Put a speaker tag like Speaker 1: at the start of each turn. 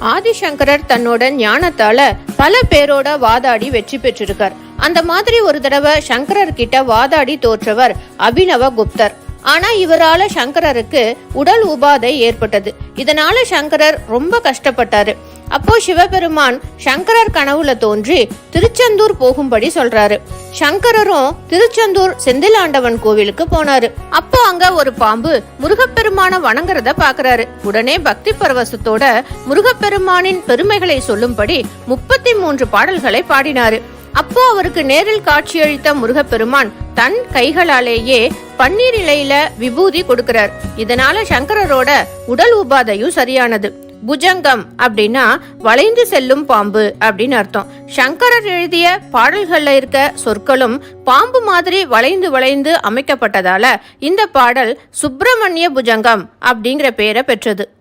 Speaker 1: ஆதிசங்கரர் தன்னோட ஞானத்தால பல பேரோட வாதாடி வெற்றி பெற்றிருக்கார். அந்த மாதிரி ஒரு தடவை சங்கரர் கிட்ட வாதாடி தோற்றவர் அபினவ குப்தர் ஆனா இவரால சங்கரருக்கு உடல் உபாதை ஏற்பட்டது. இதனால சங்கரர் ரொம்ப கஷ்டப்பட்டாரு. அப்போ சிவபெருமான் சங்கரர் கனவுல தோன்றி திருச்செந்தூர் போகும்படி சொல்றாரு. சங்கரரும் திருச்செந்தூர் செந்திலாண்டவன் கோவிலுக்கு போனாரு. அப்போ அங்க ஒரு பாம்பு முருகப்பெருமான வணங்குறத பாக்குறாரு. உடனே பக்தி பரவசத்தோட முருகப்பெருமானின் பெருமைகளை சொல்லும்படி முப்பத்தி மூன்று பாடல்களை பாடினாரு. அப்போ அவருக்கு நேரில் காட்சியளித்த முருகப்பெருமான் தன் கைகளாலேயே பன்னீர் இலையில விபூதி கொடுக்கிறார். இதனால சங்கரரோட உடல் உபாதையும் சரியானது. புஜங்கம் அப்படின்னா வளைந்து செல்லும் பாம்பு அப்படின்னு அர்த்தம். சங்கரர் எழுதிய பாடல்கள்ல இருக்க சொற்களும் பாம்பு மாதிரி வளைந்து வளைந்து அமைக்கப்பட்டதால இந்த பாடல் சுப்பிரமணிய புஜங்கம் அப்படிங்கிற பெயரை பெற்றது.